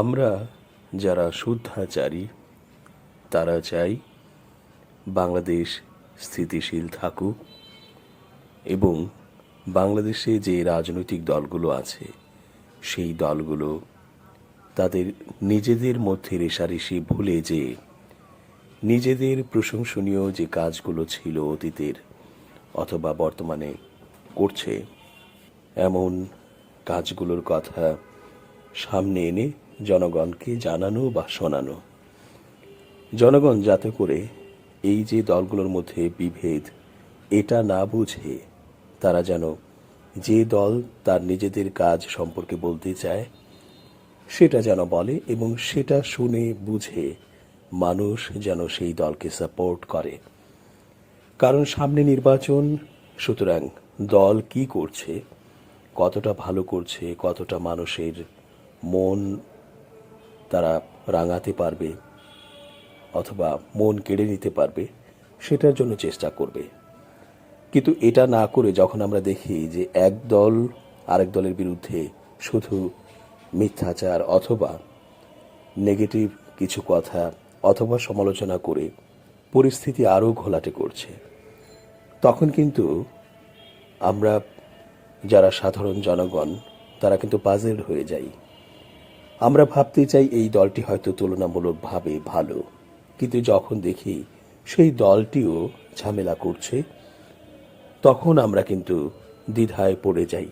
আমরা যারা শুদ্ধাচারী, তারা চাই বাংলাদেশ স্থিতিশীল থাকুক এবং বাংলাদেশে যে রাজনৈতিক দলগুলো আছে, সেই দলগুলো তাদের নিজেদের মধ্যে রেশারেশি ভুলে যে নিজেদের প্রশংসনীয় যে কাজগুলো ছিল অতীতের অথবা বর্তমানে করছে, এমন কাজগুলোর কথা সামনে এনে জনগণকে জানানো বা শোনানো? জনগণ যাতে করে এই যে দলগুলোর মধ্যে বিভেদ, এটা না বুঝে, তারা যেন যে দল তার নিজেদের কাজ সম্পর্কে বলতে চায়, সেটা যেন বলে এবং সেটা শুনে বুঝে মানুষ যেন সেই দলকে সাপোর্ট করে। কারণ সামনে নির্বাচন, সুতরাং দল কি করছে, কতটা ভালো করছে, কতটা মানুষের মন তারা রাঙাতে পারবে অথবা মন কেড়ে নিতে পারবে, সেটার জন্য চেষ্টা করবে। কিন্তু এটা না করে যখন আমরা দেখি যে এক দল আরেক দলের বিরুদ্ধে শুধু মিথ্যাচার অথবা নেগেটিভ কিছু কথা অথবা সমালোচনা করে পরিস্থিতি আরও ঘোলাটে করছে, তখন কিন্তু আমরা যারা সাধারণ জনগণ, তারা কিন্তু পাজেল হয়ে যাই। আমরা ভাবতে চাই এই দলটি হয়তো তুলনামূলকভাবে ভালো। কিন্তু যখন দেখি সেই দলটিও ঝামেলা করছে, তখন আমরা কিন্তু দ্বিধায় পড়ে যাই।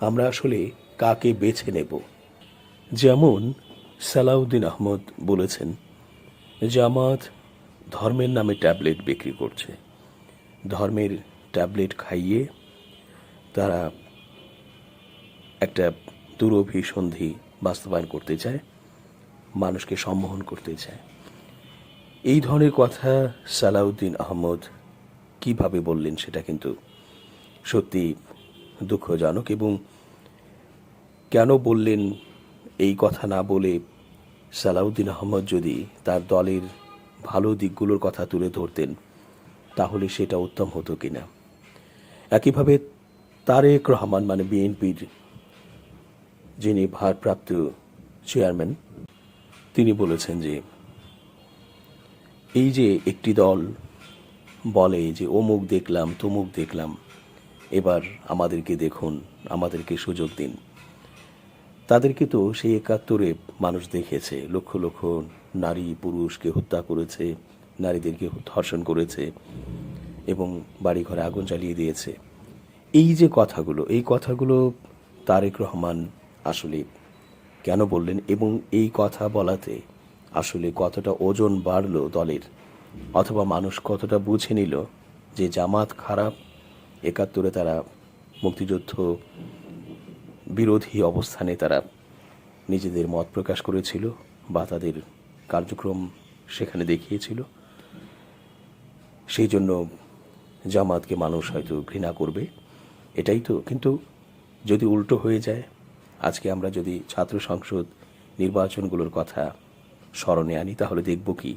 আমরা আসলে কাকে বেছে নেব? যেমন সালাউদ্দিন আহমদ বলেছেন, জামাত ধর্মের নামে ট্যাবলেট বিক্রি করছে। ধর্মের ট্যাবলেট খাইয়ে তারা একটা দুরভিসন্ধি বাস্তবায়ন করতে চায়, মানুষকে সম্মোহন করতে চায়। এই ধরনের কথা সালাউদ্দিন আহমদ কীভাবে বললেন সেটা কিন্তু সত্যি দুঃখজনক এবং কেন বললেন এই কথা না বলে সালাউদ্দিন আহমদ যদি তার দলের ভালো দিকগুলোর কথা তুলে ধরতেন, তাহলে সেটা উত্তম হতো কিনা। একইভাবে তারেক রহমান মানে বিএনপির যিনি ভারপ্রাপ্ত চেয়ারম্যান, তিনি বলেছেন যে, এই যে একটি দল বলে যে, অমুক দেখলাম, তমুক দেখলাম, এবার আমাদেরকে দেখুন, আমাদেরকে সুযোগ দিন। তাদেরকে তো সেই একাত্তরে মানুষ দেখেছে, লক্ষ লক্ষ নারী, পুরুষকে হত্যা করেছে, নারীদেরকে ধর্ষণ করেছে এবং বাড়িঘরে আগুন জ্বালিয়ে দিয়েছে। এই যে কথাগুলো, এই কথাগুলো তারেক রহমান আসলে কেন বললেন এবং এই কথা বলাতে আসলে কতটা ওজন বাড়লো দলের? অথবা মানুষ কতটা বুঝে নিল যে জামাত খারাপ, একাত্তরে তারা মুক্তিযুদ্ধ বিরোধী অবস্থানে তারা নিজেদের মত প্রকাশ করেছিল বা তাদের কার্যক্রম সেখানে দেখিয়েছিল। সেই জন্য জামাতকে মানুষ হয়তো ঘৃণা করবে, এটাই তো। কিন্তু যদি উল্টো হয়ে যায় আজকে আমরা যদি ছাত্র সংসদ নির্বাচনগুলোর কথা স্মরণে আনি, তাহলে দেখব কি?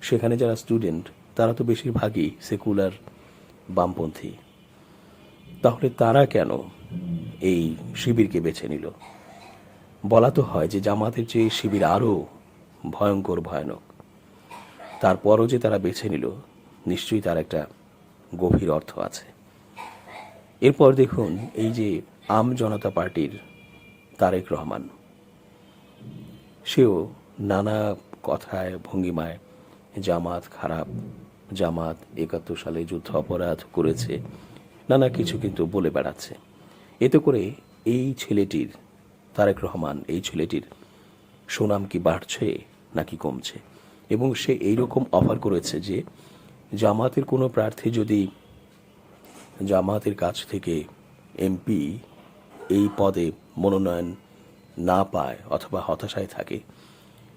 সেখানে যারা স্টুডেন্ট তারা তো বেশিরভাগই সেকুলার বামপন্থী। তাহলে তারা কেন এই শিবিরকে বেছে নিল? বলা তো হয় যে জামাতের চেয়ে শিবির আরও ভয়ঙ্কর, ভয়ানক। তারপরও যে তারা বেছে নিল, নিশ্চয়ই তার একটা গভীর অর্থ আছে। এরপর দেখুন, এই যে আম জনতা পার্টির তারেক রহমান। সেও নানা কথায় ভঙ্গিমায় জামাত খারাপ, জামাত একাত্তর সালে যুদ্ধ অপরাধ করেছে, নানা কিছু কিন্তু বলে বেড়াচ্ছে। এতে করে এই ছেলেটির, তারেক রহমান, এই ছেলেটির সুনাম কি বাড়ছে নাকি কমছে? এবং সে এইরকম অফার করেছে যে জামাতের কোনো প্রার্থী যদি জামাতের কাছ থেকে এমপি এই পদে মনোনয়ন না পায় অথবা হতাশায় থাকে,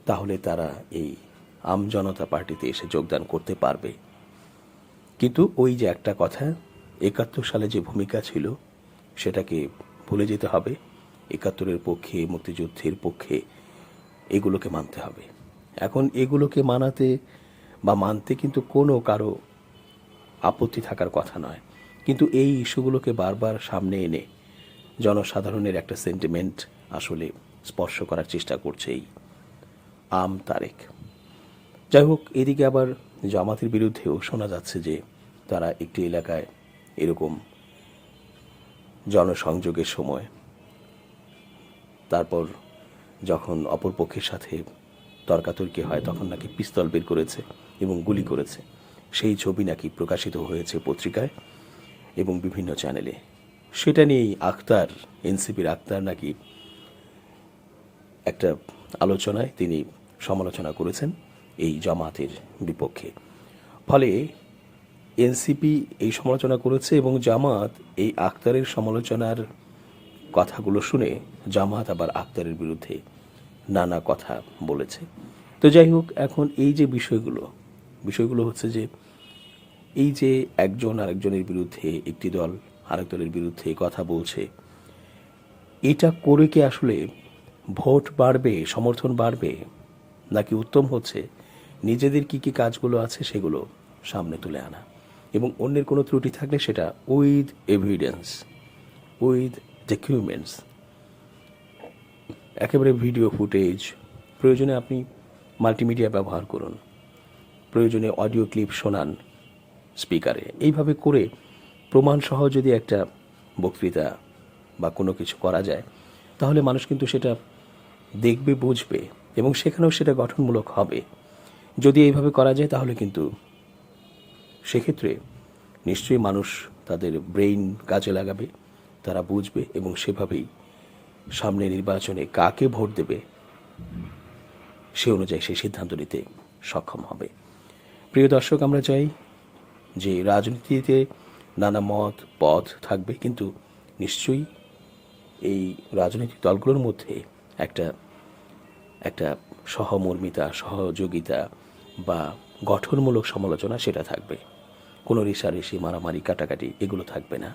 তাহলে তারা এই আমজনতা পার্টিতে এসে যোগদান করতে পারবে। কিন্তু ওই যে একটা কথা, একাত্তর সালে যে ভূমিকা ছিল, সেটাকে ভুলে যেতে হবে। একাত্তরের পক্ষে, মুক্তিযুদ্ধের পক্ষে এগুলোকে মানতে হবে। এখন এগুলোকে মানাতে বা মানতে কিন্তু কোনো কারও আপত্তি থাকার কথা নয়। কিন্তু এই ইস্যুগুলোকে বারবার সামনে এনে জনসাধারণের একটা সেন্টিমেন্ট আসলে স্পর্শ করার চেষ্টা করছে এই আম তারেক। যাই হোক, এদিকে আবার জামাতের বিরুদ্ধেও শোনা যাচ্ছে যে তারা একটি এলাকায় এরকম জনসংযোগের সময়। তারপর যখন অপর পক্ষের সাথে তর্কাতর্কি হয়, তখন নাকি পিস্তল বের করেছে এবং গুলি করেছে। সেই ছবি নাকি প্রকাশিত হয়েছে পত্রিকায় এবং বিভিন্ন চ্যানেলে সেটা নিয়েই আক্তার এনসিপির আক্তার নাকি একটা আলোচনায় তিনি সমালোচনা করেছেন এই জামাতের বিপক্ষে। ফলে এনসিপি এই সমালোচনা করেছে এবং জামাত এই আক্তারের সমালোচনার কথাগুলো শুনে জামাত আবার আক্তারের বিরুদ্ধে নানা কথা বলেছে। তো যাই হোক, এখন এই যে বিষয়গুলো বিষয়গুলো হচ্ছে যে এই যে একজন আরেকজনের বিরুদ্ধে একটি দল আরেক দলের বিরুদ্ধে কথা বলছে। এটা করে কি আসলে ভোট বাড়বে, সমর্থন বাড়বে? নাকি উত্তম হচ্ছে নিজেদের কি কি কাজগুলো আছে সেগুলো সামনে তুলে আনা? এবং অন্যের কোনো ত্রুটি থাকলে সেটা উইথ এভিডেন্স উইথ ডকুমেন্টস একেবারে ভিডিও ফুটেজ প্রয়োজনে আপনি মাল্টিমিডিয়া ব্যবহার করুন। প্রয়োজনে অডিও ক্লিপ শোনান স্পিকারে এইভাবে করে প্রমাণসহ যদি একটা বক্তৃতা বা কোনো কিছু করা যায়, তাহলে মানুষ কিন্তু সেটা দেখবে, বুঝবে এবং সেখানেও সেটা গঠনমূলক হবে। যদি এইভাবে করা যায়, তাহলে কিন্তু সেক্ষেত্রে নিশ্চয়ই মানুষ তাদের ব্রেইন কাজে লাগাবে, তারা বুঝবে এবং সেভাবেই সামনে নির্বাচনে কাকে ভোট দেবে সে অনুযায়ী সেই সিদ্ধান্ত নিতে সক্ষম হবে। প্রিয় দর্শক, আমরা চাই যে রাজনীতিতে নানা মত, পদ থাকবে, কিন্তু নিশ্চয়ই এই রাজনৈতিক দলগুলোর মধ্যে একটা একটা সহমর্মিতা, সহযোগিতা বা গঠনমূলক সমালোচনা সেটা থাকবে। কোনো রেশারেশি, মারামারি, কাটাকাটি, এগুলো থাকবে না।